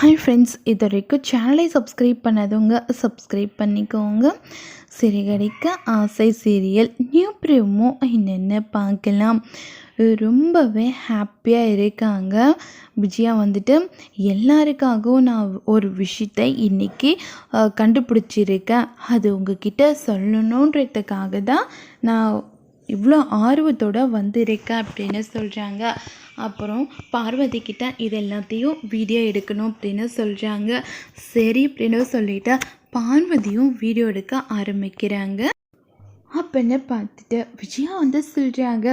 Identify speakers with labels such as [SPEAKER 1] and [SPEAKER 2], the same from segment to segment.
[SPEAKER 1] Hi friends இது வரைக்கும் சேனலை சப்ஸ்கிரைப் பண்ணாதவங்க சப்ஸ்கிரைப் பண்ணிக்கோங்க. சிறுகடிக்க ஆசை சீரியல் நியூ ப்ரிமோ என்னென்ன பார்க்கலாம்? ரொம்பவே ஹாப்பியாக இருக்காங்க. விஜயா வந்துட்டு எல்லாருக்காகவும் நான் ஒரு விஷயத்தை இன்றைக்கி கண்டுபிடிச்சிருக்கேன். அது உங்ககிட்ட சொல்லணுன்றதுக்காக தான் நான் இவ்வளோ ஆர்வத்தோடு வந்திருக்க அப்படின்னு சொல்கிறாங்க அப்புறம் பார்வதி கிட்ட இது எல்லாத்தையும் வீடியோ எடுக்கணும் அப்படின்னு சொல்கிறாங்க சரி அப்படின்னு சொல்லிட்டு பார்வதியும் வீடியோ எடுக்க ஆரம்பிக்கிறாங்க. அப்படின்னு பார்த்துட்டு விஜயா வந்து சொல்கிறாங்க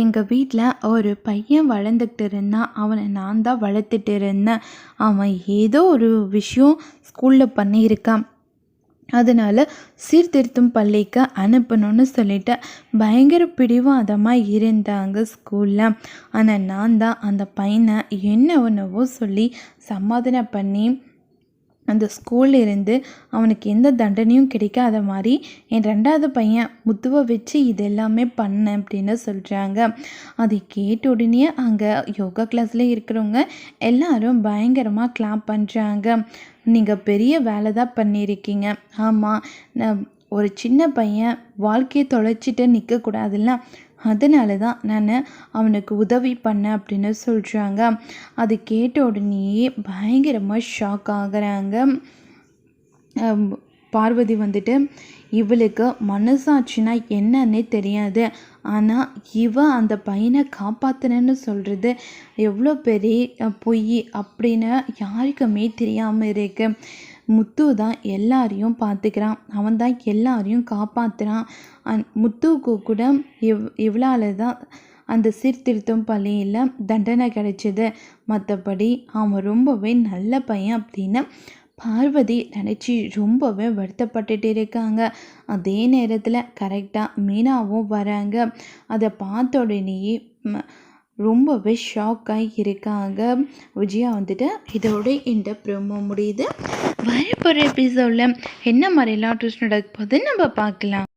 [SPEAKER 1] எங்கள் வீட்டில் ஒரு பையன் வளர்ந்துக்கிட்டு இருந்தான். அவனை நான் தான் வளர்த்துட்டு இருந்தேன். அவன் ஏதோ ஒரு விஷயம் ஸ்கூலில் பண்ணியிருக்கான். அதனால் சீர்திருத்தும் பள்ளிக்கு அனுப்பணும்னு சொல்லிட்டு பயங்கர பிடிவாதமாக இருந்தாங்க ஸ்கூலில் ஆனால் நான் தான் அந்த பையனை என்ன ஒன்றவோ சொல்லி சமாதானம் பண்ணி அந்த ஸ்கூல்லேருந்து அவனுக்கு எந்த தண்டனையும் கிடைக்காத மாதிரி என் ரெண்டாவது பையன் முத்துவை வச்சு இது எல்லாமே பண்ணேன் அப்படின்னு சொல்கிறாங்க அதை கேட்ட உடனே அங்கே யோகா கிளாஸில் இருக்கிறவங்க எல்லாரும் பயங்கரமாக கிளாப் பண்ணுறாங்க நீங்கள் பெரிய வேலை தான் பண்ணியிருக்கீங்க. ஆமாம் நான் ஒரு சின்ன பையன் வாழ்க்கையை தொலைச்சிட்டு நிற்கக்கூடாதுல்ல அதனால தான் நான் அவனுக்கு உதவி பண்ணேன் அப்படின்னு சொல்கிறாங்க அது கேட்ட உடனேயே பயங்கரமாக ஷாக் ஆகுறாங்க. பார்வதி வந்துட்டு இவளுக்கு மனசாட்சினா என்னன்னே தெரியாது. ஆனால் இவ அந்த பையனை காப்பாற்றினேன்னு சொல்கிறது எவ்வளோ பெரிய பொய் அப்படின்னு யாருக்குமே தெரியாமல் இருக்கு. முத்து தான் எல்லாரையும் பார்த்துக்கிறான். அவன் தான் எல்லாரையும் காப்பாற்றுறான் அந் முத்துவுக்கு கூட இவ் இவளால் தான் அந்த சீர்திருத்தம் பள்ளியில் தண்டனை கிடைச்சிது. மற்றபடி அவன் ரொம்பவே நல்ல பையன் அப்படின்னு பார்வதி நினச்சி ரொம்பவே வருத்தப்பட்டுட்டு இருக்காங்க. அதே நேரத்தில் கரெக்டாக மீனாவும் வராங்க. அதை பார்த்த உடனேயே ரொம்பவே ஷாக்காகி இருக்காங்க. விஜயா வந்துட்டு இதோட இந்த ப்ரோமோ முடியுது. வரப்போகிற எபிசோடில் என்ன மாதிரிலாம் ட்விஸ்ட் நடக்க போகுதுன்னு நம்ம பார்க்கலாம்.